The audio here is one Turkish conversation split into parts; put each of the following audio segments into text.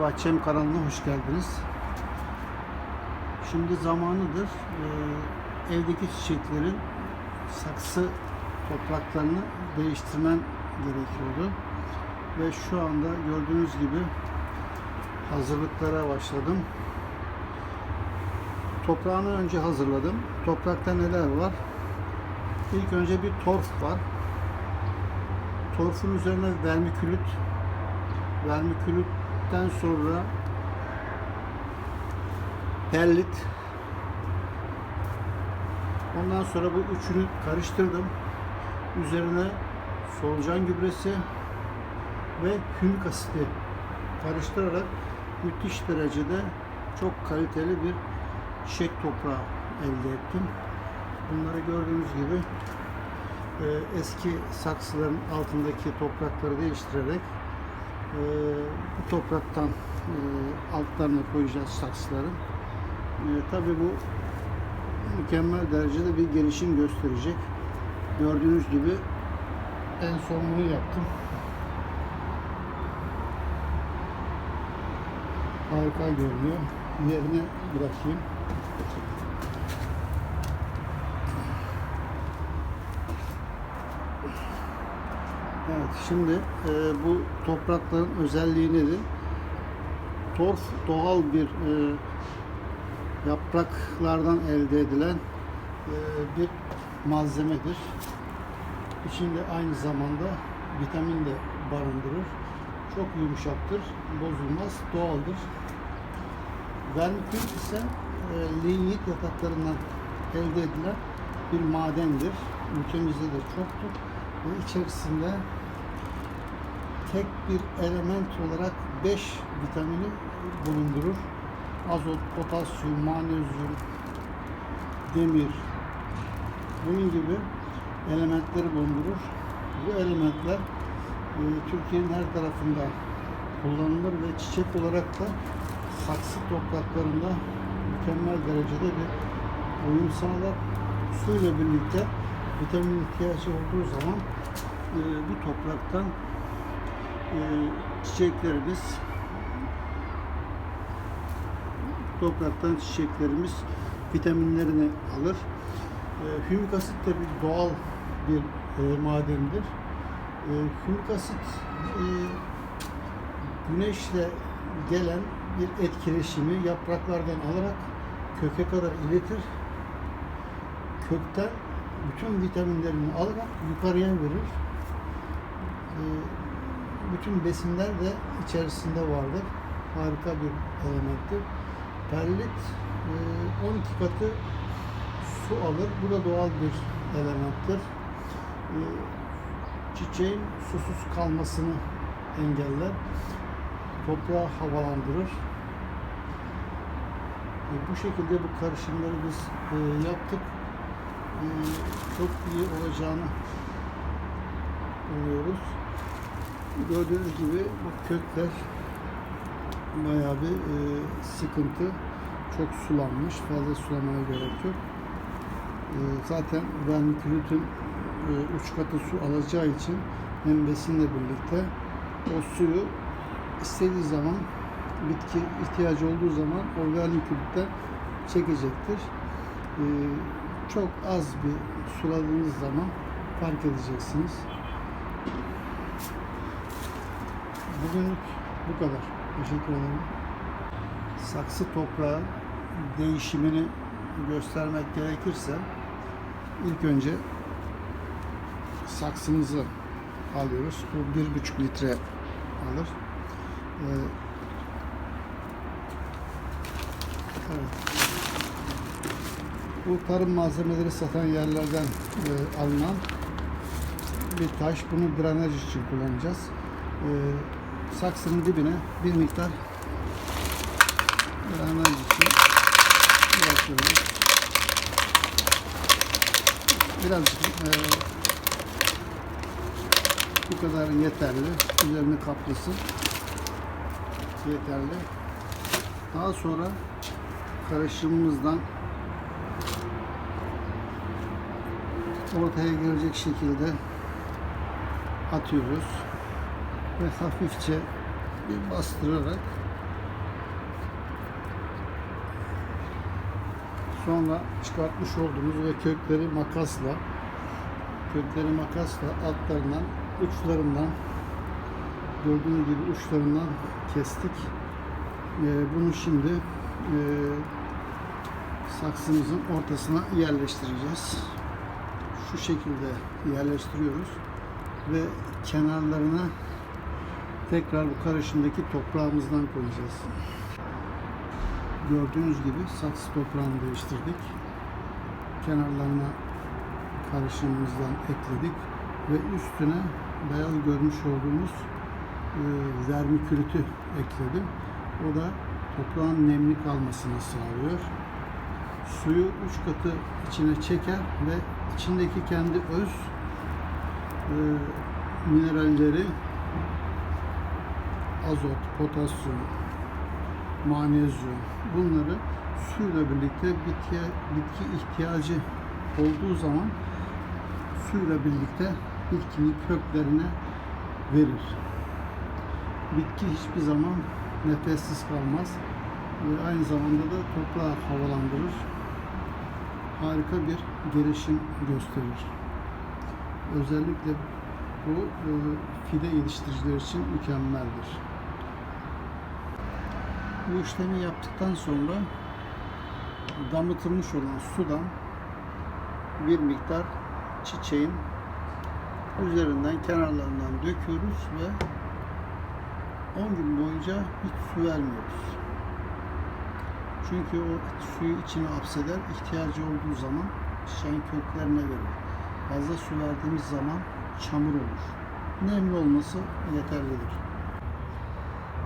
Bahçem kanalına hoş geldiniz. Şimdi zamanıdır e, evdeki çiçeklerin saksı topraklarını değiştirmem gerekiyordu. Ve şu anda gördüğünüz gibi hazırlıklara başladım. Toprağını önce hazırladım. Toprakta neler var? İlk önce bir torf var. Torfun üzerine vermikülit vermikülitten sonra perlit ondan sonra bu üçünü karıştırdım üzerine solucan gübresi ve hümik asiti karıştırarak müthiş derecede çok kaliteli bir çiçek toprağı elde ettim. Bunları gördüğünüz gibi e, eski saksıların altındaki toprakları değiştirerek e, bu topraktan e, altlarına koyacağız saksıların. E, Tabii bu mükemmel derecede bir gelişim gösterecek. Gördüğünüz gibi en son bunu yaptım. Harika görünüyor. Yerine bırakayım. Evet, şimdi e, bu toprakların özelliği nedir? Torf doğal bir e, yapraklardan elde edilen e, bir malzemedir. İçinde aynı zamanda vitamin de barındırır. Çok yumuşaktır, bozulmaz, doğaldır. Vermikül ise e, lignit yataklarından elde edilen bir madendir. Ülkemizde de çoktur ve içerisinde tek bir element olarak 5 vitamini bulundurur. Azot, potasyum, magnezyum, demir, bunun gibi elementleri bulundurur. Bu elementler e, Türkiye'nin her tarafında kullanılır ve çiçek olarak da saksı topraklarında mükemmel derecede bir uyum sağlar. Suyla birlikte vitamin ihtiyacı olduğu zaman e, bu topraktan e, çiçeklerimiz topraktan çiçeklerimiz vitaminlerini alır. E, hümik asit de bir doğal bir e, madendir. E, hümik asit e, güneşle gelen bir etkileşimi yapraklardan alarak köke kadar iletir. Kökten bütün vitaminlerini alarak yukarıya verir. E, bütün besinler de içerisinde vardır. Harika bir elementtir. Perlit e, 12 katı su alır. Bu da doğal bir elementtir. E, Çiçeğin susuz kalmasını engeller. Toprağı havalandırır. E, Bu şekilde bu karışımları biz e, yaptık. E, Çok iyi olacağını umuyoruz. Gördüğünüz gibi bu kökler bayağı bir e, sıkıntı. Çok sulanmış. Fazla sulamaya gerek yok. E, zaten vermikülitin e, üç katı su alacağı için hem besinle birlikte o suyu istediği zaman bitki ihtiyacı olduğu zaman o vermikülitten çekecektir. E, çok az bir suladığınız zaman fark edeceksiniz. Bugün bu kadar. Teşekkür ederim. Saksı toprağı değişimini göstermek gerekirse ilk önce saksımızı alıyoruz. Bu bir buçuk litre alır. Ee, evet. Bu tarım malzemeleri satan yerlerden e, alınan bir taş. Bunu drenaj için kullanacağız. Ee, saksının dibine bir miktar drenaj için bırakıyoruz. Birazcık e, bu kadar yeterli. Üzerini kaplasın. Yeterli. Daha sonra karışımımızdan ortaya gelecek şekilde atıyoruz ve hafifçe bir bastırarak sonra çıkartmış olduğumuz ve kökleri makasla kökleri makasla altlarından uçlarından gördüğünüz gibi uçlarından kestik. Ee, bunu şimdi e, saksımızın ortasına yerleştireceğiz. Şu şekilde yerleştiriyoruz ve kenarlarına tekrar bu karışımdaki toprağımızdan koyacağız. Gördüğünüz gibi saksı toprağını değiştirdik. Kenarlarına karışımımızdan ekledik ve üstüne beyaz görmüş olduğumuz e, vermikülütü ekledim. O da toprağın nemli kalmasını sağlıyor. Suyu üç katı içine çeker ve içindeki kendi öz e, mineralleri azot, potasyum, manezyum bunları suyla birlikte bitkiye, bitki ihtiyacı olduğu zaman suyla birlikte bitkinin köklerine verir. Bitki hiçbir zaman nefessiz kalmaz ve aynı zamanda da toprağı havalandırır. Harika bir gelişim gösterir. Özellikle bu e, fide yetiştiriciler için mükemmeldir. Bu işlemi yaptıktan sonra damıtılmış olan sudan bir miktar çiçeğin üzerinden kenarlarından döküyoruz ve 10 gün boyunca hiç su vermiyoruz. Çünkü o suyu içine hapseder, ihtiyacı olduğu zaman çiçeğin köklerine verir. Fazla su verdiğimiz zaman çamur olur. Nemli olması yeterlidir.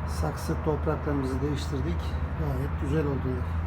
Saksı topraklarımızı değiştirdik. Gayet güzel oldular.